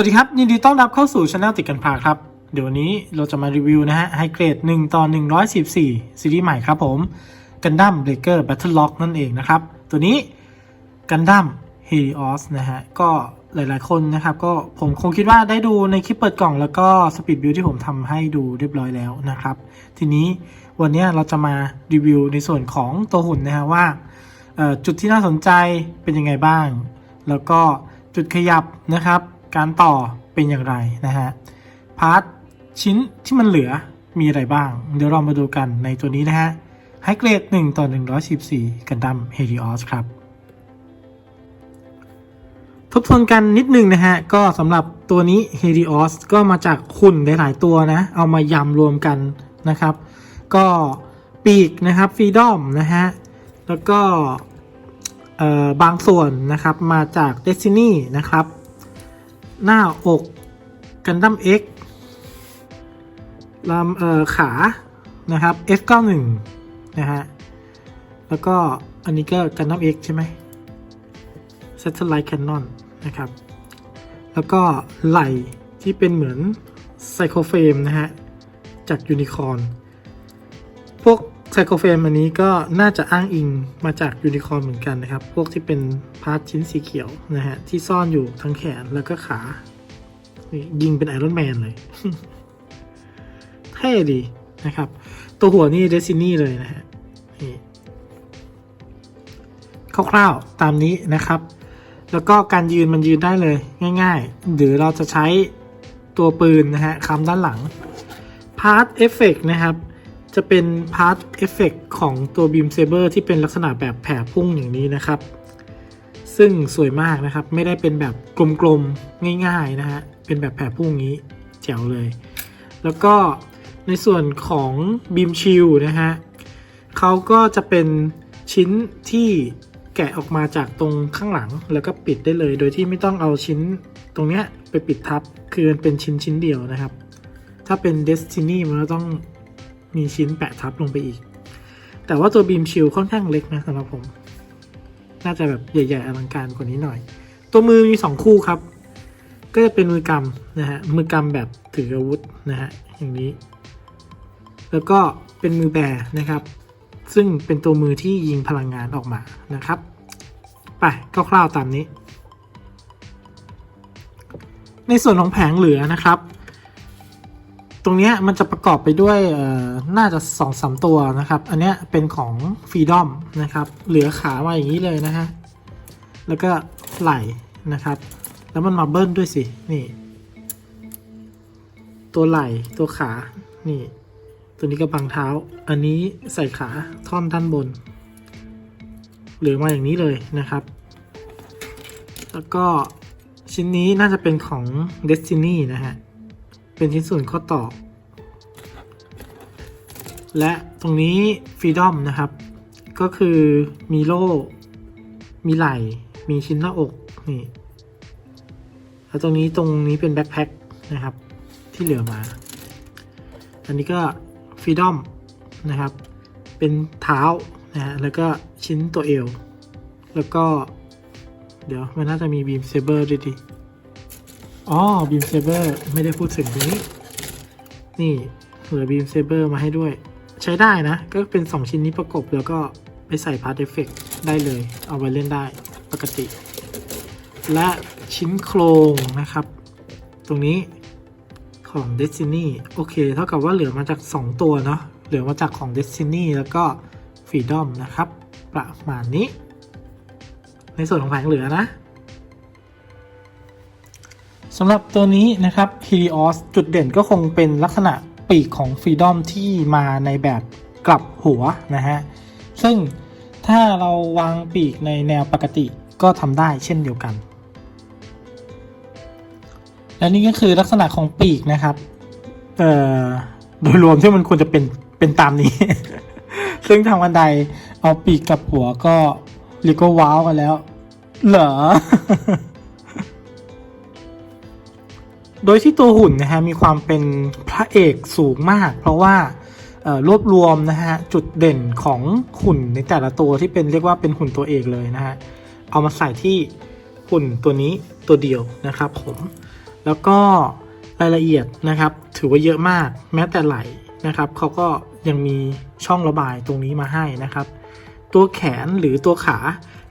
วัสดีครับ ยินดีต้อนรับเข้าสู่ช anel ติดกันพาครับ เดี๋ยววันนี้เราจะมารีวิวนะฮะไฮเกรด 1 ต่อ 114 ซีรีส์ใหม่ครับผมกันดั้มเบรกเกอร์แบทเทิลล็อกนั่นเองนะครับ ตัวนี้กันดั้มเฮลิออสนะฮะ ก็หลายๆคนนะครับ ก็ผมคงคิดว่าได้ดูในคลิปเปิดกล่องแล้วก็สปีดบิวที่ผมทำให้ดูเรียบร้อยแล้วนะครับ ทีนี้วันนี้เราจะมารีวิวในส่วนของตัวหุ่นนะฮะว่าจุดที่น่าสนใจเป็นยังไงบ้าง แล้วก็จุดขยับนะครับ การต่อเป็นอย่างไรนะฮะพาร์ทชิ้นที่มันเหลือมีอะไรบ้าง เดี๋ยวเรามาดูกันในตัวนี้นะฮะไฮเกรด 1 ต่อ 114 กันดัมเฮลิออสครับ ทบทวนกันนิดนึงนะฮะ ก็สำหรับตัวนี้ Helios ก็มาจากหุ่นหลาย ๆ ตัวนะ เอามายำรวมกันนะครับ ก็ปีกนะครับฟรีดอมนะฮะ แล้วก็บางส่วนนะครับมาจาก Destiny นะครับ หน้าอกกันดั้ม X ลำเอ่อขา นะครับ F91 นะฮะ แล้วก็อันนี้ก็กันดั้ม X ใช่ไหม Satellite Cannon นะครับ แล้วก็ไหล่ที่เป็นเหมือนไซโคเฟรมนะฮะ จากยูนิคอ r n พวก ไซโคเฟมอันนี้ก็น่าจะอ้างอิงมาจากยูนิคอ r n เหมือนกันนะครับ พวกที่เป็นพาร์ทชิ้นสีเขียวนะฮะ ที่ซ่อนอยู่ทั้งแขนแล้วก็ขา ยิงเป็นไอรอนแมนเลย เท่ดีนะครับ ตัวหัวนี่เดซินี่เลยนะฮะคร่าวๆตามนี้นะครับ แล้วก็การยืนมันยืนได้เลยง่ายๆ หรือเราจะใช้ตัวปืนนะฮะคำด้านหลังพาร์ทเอฟเฟกนะครับ จะเป็นพาร์ทเอฟเฟกของตัวบีมเซเบอร์ที่เป็นลักษณะแบบแผ่พุ่งอย่างนี้นะครับ ซึ่งสวยมากนะครับ ไม่ได้เป็นแบบกลมๆ ง่ายๆนะฮะ เป็นแบบแผ่พุ่งงนี้แจ๋วเลย แล้วก็ในส่วนของบีมชิลนะฮะเขาก็จะเป็นชิ้นที่แกะออกมาจากตรงข้างหลังแล้วก็ปิดได้เลย โดยที่ไม่ต้องเอาชิ้นตรงเนี้ยไปปิดทับ คือมันเป็นชิ้นชิ้นเดียวนะครับ ถ้าเป็น Destiny มันก็ต้อง มีชิ้นแปะทับลงไปอีก แต่ว่าตัวบีมชิลค่อนข้างเล็กนะสำหรับผม น่าจะแบบใหญ่ๆอลังการกว่านี้หน่อย ตัวมือมีสองคู่ครับ ก็จะเป็นมือกำนะฮะ มือกำแบบถืออาวุธนะฮะ อย่างนี้ แล้วก็เป็นมือแบนะครับ ซึ่งเป็นตัวมือที่ยิงพลังงานออกมานะครับ ไปคร่าวๆตามนี้ ในส่วนของแผงเหลือนะครับ รงนี้มันจะประกอบไปด้วยน่าจะสองสามตัวนะครับ อันนี้เป็นของฟรีดอมนะครับ เหลือขามาอย่างนี้เลยนะฮะ แล้วก็ไหล่นะครับ แล้วมันมาเบิ้ลด้วยสิ นี่ ตัวไหล่ตัวขา นี่ ตัวนี้ก็บังเท้า อันนี้ใส่ขาท่อนด้านบน เหลือมาอย่างนี้เลยนะครับ แล้วก็ชิ้นนี้น่าจะเป็นของ Destiny นะฮะ เป็นชิ้นส่วนข้อต่อ และตรงนี้ Freedom นะครับ ก็คือมีโล่ มีไหล่ มีชิ้นหน้าอก นี่ แล้วตรงนี้ตรงนี้เป็นแบ็คแพ็คนะครับ ที่เหลือมา อันนี้ก็ฟรีดอมนะครับ เป็นเท้านะฮะ แล้วก็ชิ้นตัวเอว แล้วก็ เดี๋ยวมันน่าจะมีบีมเซเบอร์ด้วยดิ อ๋อบีมเซเบอร์ไม่ได้พูดถึงตรงนี้ นี่เหลือบีมเซเบอร์มาให้ด้วย ใช้ได้นะ ก็เป็น 2 ชิ้นนี้ประกบแล้วก็ไปใส่พาร์ทเอฟเฟกได้เลย เอาไว้เล่นได้ปกติ และชิ้นโครงนะครับ ตรงนี้ของ Destiny โอเค เท่ากับว่าเหลือมาจาก 2 ตัวเนาะเหลือมาจากของ Destiny แล้วก็ Freedom นะครับ ประมาณนี้ ในส่วนของแผงเหลือนะ สำหรับตัวนี้นะครับ Helios จุดเด่นก็คงเป็นลักษณะปีกของ Freedom ที่มาในแบบกลับหัวนะฮะ ซึ่งถ้าเราวางปีกในแนวปกติก็ทำได้เช่นเดียวกัน และนี่ก็คือลักษณะของปีกนะครับ เอ่อ โดยรวมที่มันควรจะเป็นเป็นตามนี้ ซึ่งทางบันไดเอาปีกกับหัวก็เรียกว่าว้าวกันแล้ว เหรอ โดยที่ตัวหุ่นนะฮะมีความเป็นพระเอกสูงมาก เพราะว่ารวบรวมนะฮะจุดเด่นของหุ่นในแต่ละตัวที่เป็นเรียกว่าเป็นหุ่นตัวเอกเลยนะฮะเอามาใส่ที่หุ่นตัวนี้ตัวเดียวนะครับผมแล้วก็รายละเอียดนะครับ ถือว่าเยอะมากแม้แต่ไหลนะครับเขาก็ยังมีช่องระบายตรงนี้มาให้นะครับ ตัวแขนหรือตัวขา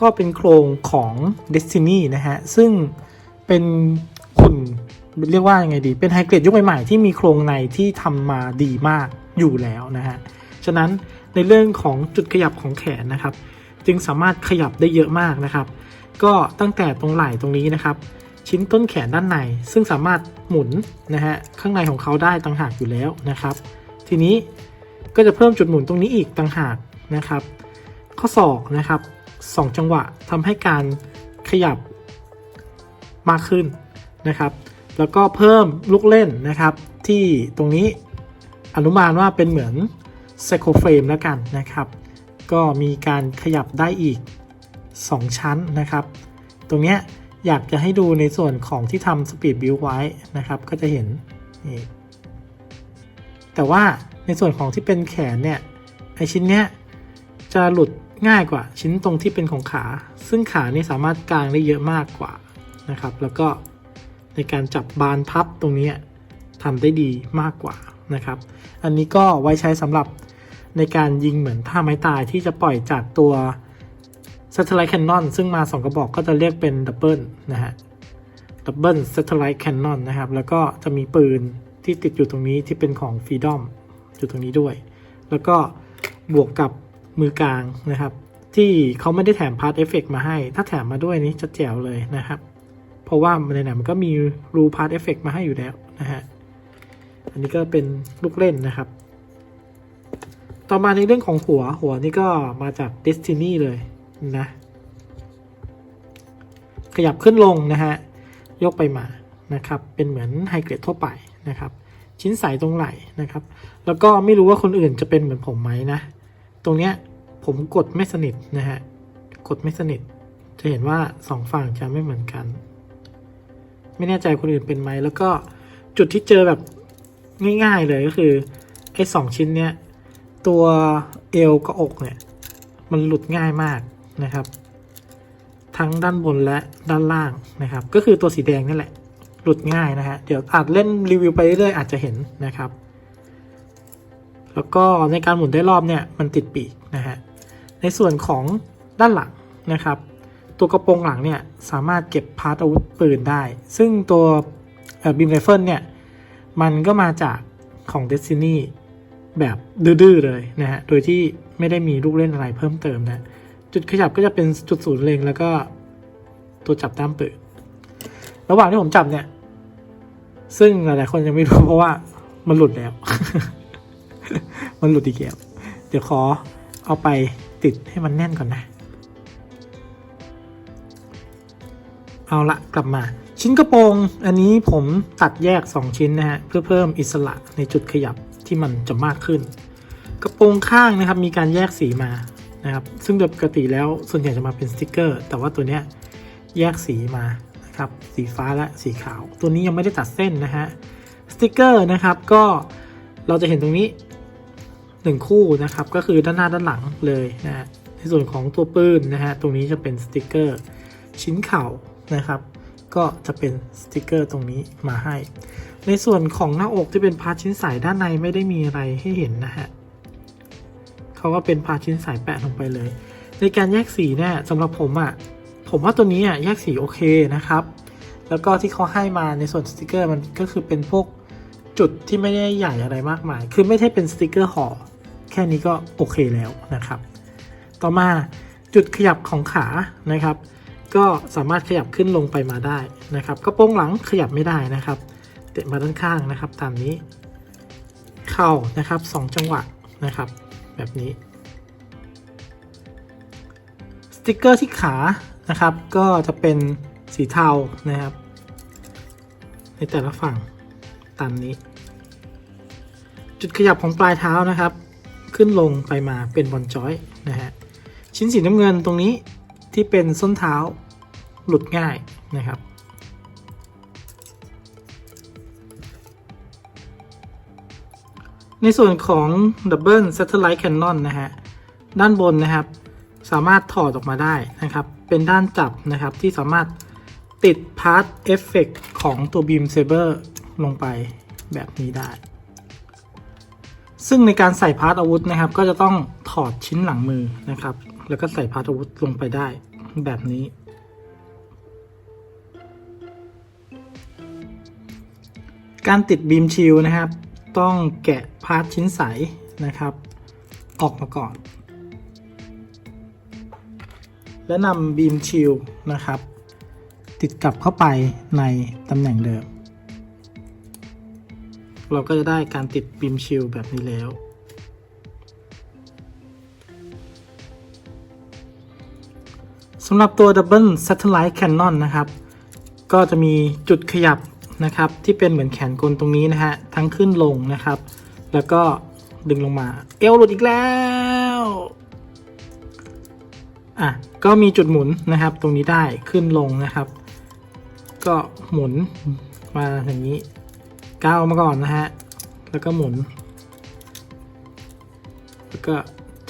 ก็เป็นโครงของ Destiny นะฮะซึ่งเป็นขุ่น เรียกว่ายังไงดี เป็นไฮเกรดยุคใหม่ๆที่มีโครงในที่ทำมาดีมากอยู่แล้วนะฮะ ฉะนั้นในเรื่องของจุดขยับของแขนนะครับ จึงสามารถขยับได้เยอะมากนะครับ ก็ตั้งแต่ตรงไหล่ตรงนี้นะครับ ชิ้นต้นแขนด้านใน ซึ่งสามารถหมุนนะฮะข้างในของเขาได้ต่างหากอยู่แล้วนะครับ ทีนี้ก็จะเพิ่มจุดหมุนตรงนี้อีกต่างหากนะครับ ข้อศอกนะครับสองจังหวะทำให้การขยับมากขึ้นนะครับ แล้วก็เพิ่มลูกเล่นนะครับ ที่ตรงนี้อนุมานว่าเป็นเหมือนไซโคเฟรมแล้วกันนะครับ ก็มีการขยับได้อีก 2 ชั้นนะครับ ตรงเนี้ยอยากจะให้ดูในส่วนของที่ทำสปีดบิวไว้นะครับ ก็จะเห็นนี่แต่ว่าในส่วนของที่เป็นแขนเนี่ยไอชิ้นเนี้ยจะหลุดง่ายกว่าชิ้นตรงที่เป็นของขา ซึ่งขานี่สามารถกางได้เยอะมากกว่านะครับ แล้วก็ ในการจับบานพับตรงนี้ทำได้ดีมากกว่านะครับ อันนี้ก็ไว้ใช้สำหรับในการยิงเหมือนท่าไม้ตายที่จะปล่อยจากตัว Satellite Cannon ซึ่งมา 2 กระบอกก็จะเรียกเป็นดับเบิลนะฮะดับเบิล Satellite Cannon นะครับ แล้วก็จะมีปืนที่ติดอยู่ตรงนี้ที่เป็นของ Freedom อยู่ตรงนี้ด้วย แล้วก็บวกกับมือกลางนะครับ ที่เขาไม่ได้แถมพาร์ t เอฟเฟกมาให้ ถ้าแถมมาด้วยนี้จะแจ๋วเลยนะครับ เพราะว่าในหนๆมันก็มีรูพาร์ t เอฟเฟกมาให้อยู่แล้วนะฮะ อันนี้ก็เป็นลูกเล่นนะครับ ต่อมาในเรื่องของหัวหัวนี่ก็มาจาก Destiny เลยนะ ขยับขึ้นลงนะฮะ ยกไปมานะครับ เป็นเหมือนไฮเกรดทั่วไปนะครับ ชิ้นใสตรงไหล่นะครับ แล้วก็ไม่รู้ว่าคนอื่นจะเป็นเหมือนผมไหมนะ ตรงเนี้ยผมกดไม่สนิทนะฮะ กดไม่สนิท จะเห็นว่าสองฝั่งจะไม่เหมือนกัน ไม่แน่ใจคนอื่นเป็นไหมแล้วก็จุดที่เจอแบบง่ายๆเลยก็คือไอ้สองชิ้นเนี้ยตัวเอวกับอกเนี่ยมันหลุดง่ายมากนะครับ ทั้งด้านบนและด้านล่างนะครับ ก็คือตัวสีแดงนี่แหละหลุดง่ายนะฮะเดี๋ยวอาจเล่นรีวิวไปเรื่อยๆอาจจะเห็นนะครับ แล้วก็ในการหมุนได้รอบเนี่ยมันติดปีกนะฮะในส่วนของด้านหลังนะครับ ตัวกระโปรงหลังเนี่ยสามารถเก็บพาร์ทอาวุธปืนได้ ซึ่งตัวบิมไรเฟิลเนี่ยมันก็มาจากของ Destiny แบบดื้อๆเลยนะฮะ โดยที่ไม่ได้มีลูกเล่นอะไรเพิ่มเติมนะ จุดขยับก็จะเป็นจุดศูนย์เล็งแล้วก็ตัวจับด้ามปืน ระหว่างที่ผมจับเนี่ย ซึ่งหลายๆคนยังไม่รู้เพราะว่ามันหลุดแล้ว มันหลุดอีกแล้ว เดี๋ยวขอเอาไปติดให้มันแน่นก่อนนะ เอาละกลับมา ชิ้นกระโปรงอันนี้ผมตัดแยก 2 ชิ้นนะฮะเพื่อเพิ่มอิสระในจุดขยับที่มันจะมากขึ้น กระโปรงข้างนะครับมีการแยกสีมานะครับซึ่งโดยปกติแล้วส่วนใหญ่จะมาเป็นสติกเกอร์ แต่ว่าตัวเนี้ยแยกสีมานะครับสีฟ้าและสีขาว ตัวนี้ยังไม่ได้ตัดเส้นนะฮะสติกเกอร์นะครับก็เราจะเห็นตรงนี้หนึ่งคู่นะครับก็คือด้านหน้าด้านหลังเลยนะฮะในส่วนของตัวปืนนะฮะตรงนี้จะเป็นสติกเกอร์ชิ้นเข่า นะครับ ก็จะเป็นสติกเกอร์ตรงนี้มาให้ ในส่วนของหน้าอกที่เป็นพาร์ทชิ้นใสด้านในไม่ได้มีอะไรให้เห็นนะฮะเขาก็เป็นพาร์ทชิ้นใสแปะลงไปเลย ในการแยกสีเนี่ยสำหรับผมอะ่ะผมว่าตัวนี้อะแยกสีโอเคนะครับ แล้วก็ที่เขาให้มาในส่วนสติกเกอร์มันก็คือเป็นพวกจุดที่ไม่ได้ใหญ่อะไรมากมาย คือไม่ใช่เป็นสติกเกอร์ห่อแค่นี้ก็โอเคแล้วนะครับ ต่อมาจุดขยับของขานะครับ ก็สามารถขยับขึ้นลงไปมาได้นะครับกระโปรงหลังขยับไม่ได้นะครับ เตะมาด้านข้างนะครับ ตามนี้ เข่านะครับสองจังหวะนะครับ แบบนี้ สติกเกอร์ที่ขานะครับ ก็จะเป็นสีเทานะครับ ในแต่ละฝั่งตามนี้ จุดขยับของปลายเท้านะครับ ขึ้นลงไปมาเป็นบอลจอยนะฮะชิ้นสีน้ำเงินตรงนี้ ที่เป็นส้นเท้าหลุดง่ายนะครับ ในส่วนของ Double Satellite Cannon นะฮะ ด้านบนนะครับ สามารถถอดออกมาได้นะครับ เป็นด้านจับนะครับที่สามารถติดพาร์ทเอฟเฟกของตัว Beam Saber ลงไปแบบนี้ได้ ซึ่งในการใส่พาร์ทอาวุธนะครับ ก็จะต้องถอดชิ้นหลังมือนะครับ แล้วก็ใส่พาร์ทอาวุธลงไปได้แบบนี้ การติดบีมชิลนะครับ ต้องแกะพาร์ทชิ้นใสนะครับ ออกมาก่อน แล้วนำบีมชิลนะครับ ติดกลับเข้าไปในตำแหน่งเดิม เราก็จะได้การติดบีมชิลแบบนี้แล้ว สำหรับตัว Double Satellite Cannon นะครับ ก็จะมีจุดขยับนะครับ ที่เป็นเหมือนแขนกลตรงนี้นะฮะ ทั้งขึ้นลงนะครับ แล้วก็ดึงลงมา เอวหลุดอีกแล้วอะก็มีจุดหมุนนะครับ ตรงนี้ได้ขึ้นลงนะครับ ก็หมุนมาอย่างนี้ก้าวมาก่อนนะฮะ แล้วก็หมุน แล้วก็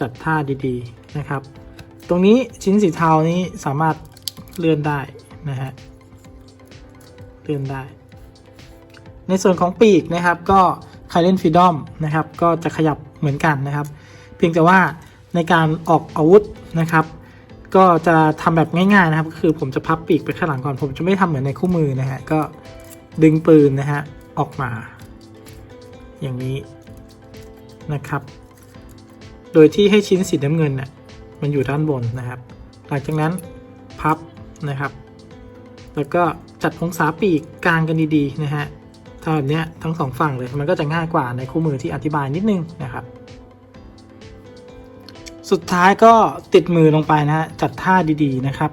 จัดท่าดีๆนะครับ ตรงนี้ชิ้นสีเทานี้สามารถเลื่อนได้นะฮะเลื่อนได้ ในส่วนของปีกนะครับก็ใครเล่นฟรีดอมนะครับ ก็จะขยับเหมือนกันนะครับ เพียงแต่ว่าในการออกอาวุธนะครับ ก็จะทำแบบง่ายๆนะครับ ก็คือผมจะพับปีกไปข้างหลังก่อนผมจะไม่ทำเหมือนในคู่มือนะฮะก็ดึงปืนนะฮะออกมา อย่างนี้นะครับ โดยที่ให้ชิ้นสีน้ำเงินน่ะ มันอยู่ด้านบนนะครับ หลังจากนั้นพับนะครับ แล้วก็จัดองศาปีกกลางกันดีๆนะฮะถ้าแบบเนี้ยทั้งสองฝั่งเลยมันก็จะง่ายกว่าในคู่มือที่อธิบายนิดนึงนะครับ สุดท้ายก็ติดมือลงไปนะฮะจัดท่าดีๆนะครับ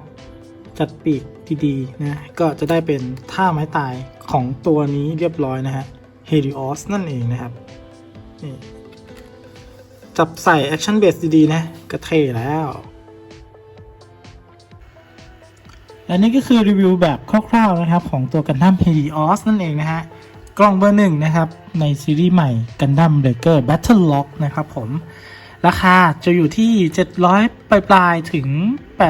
จัดปีกดีๆนะก็จะได้เป็นท่าไม้ตายของตัวนี้เรียบร้อยนะฮะ Helios นั่นเองนะครับนี่ จับใส่ Action Base ดีๆนะก็เท่แล้ว และนี่ก็คือรีวิวแบบคร่าวๆนะครับ ของตัว Gundam Helios นั่นเองนะฮะ กล่องเบอร์หนึ่งนะครับ ในซีรีส์ใหม่ Gundam Breaker Battle Lock นะครับผม ราคาจะอยู่ที่ 700 ปลายปลายๆถึง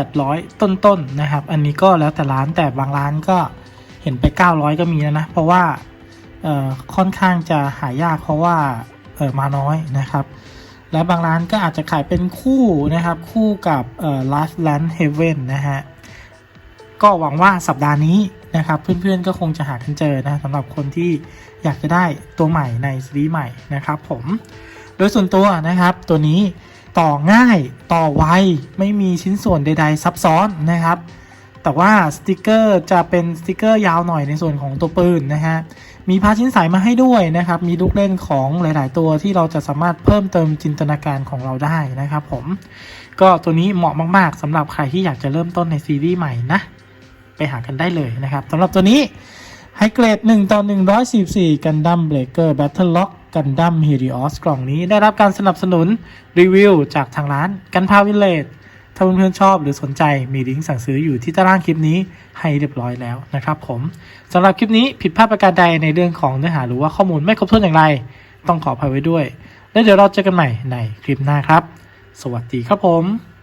800 ต้นๆนนะครับ อันนี้ก็แล้วแต่ร้านแต่บางร้านก็เห็นไป 900 ก็มีแล้วนะ เพราะว่าค่อนข้างจะหายากเพราะว่ามาน้อยนะครับ และบางร้านก็อาจจะขายเป็นคู่นะครับ คู่กับเอ่อ Last Land Heaven นะฮะ ก็หวังว่าสัปดาห์นี้นะครับเพื่อนๆก็คงจะหากันเจอนะสำหรับคนที่อยากจะได้ตัวใหม่ในซีรีส์ใหม่นะครับผม โดยส่วนตัวนะครับตัวนี้ต่อง่ายต่อไวไม่มีชิ้นส่วนใด ๆ ซับซ้อนนะครับ แต่ว่าสติกเกอร์จะเป็นสติกเกอร์ยาวหน่อยในส่วนของตัวปืนนะฮะ มีพาชิ้นใสมาให้ด้วยนะครับ มีลูกเล่นของหลาย ๆ ตัวที่เราจะสามารถเพิ่มเติมจินตนาการของเราได้นะครับผม ก็ตัวนี้เหมาะมาก ๆสำหรับใครที่อยากจะเริ่มต้นในซีรีส์ใหม่นะ ไปหากันได้เลยนะครับสำหรับตัวนี้ให้เกรด 1 ต่อ144 Gundam Breaker Battle Lock Gundam Helios กล่องนี้ได้รับการสนับสนุนรีวิวจากทางร้านกันพาวิลเลจ ถ้าเพื่อนๆชอบหรือสนใจมีลิงก์สั่งซื้ออยู่ที่ใต้ล่างคลิปนี้ให้เรียบร้อยแล้วนะครับผมสำหรับคลิปนี้ผิดพลาดประการใดในเรื่องของเนื้อหาหรือว่าข้อมูลไม่ครบถ้วนอย่างไร ต้องขออภัยไว้ด้วย แล้วเดี๋ยวเราเจอกันใหม่ในคลิปหน้าครับ สวัสดีครับผม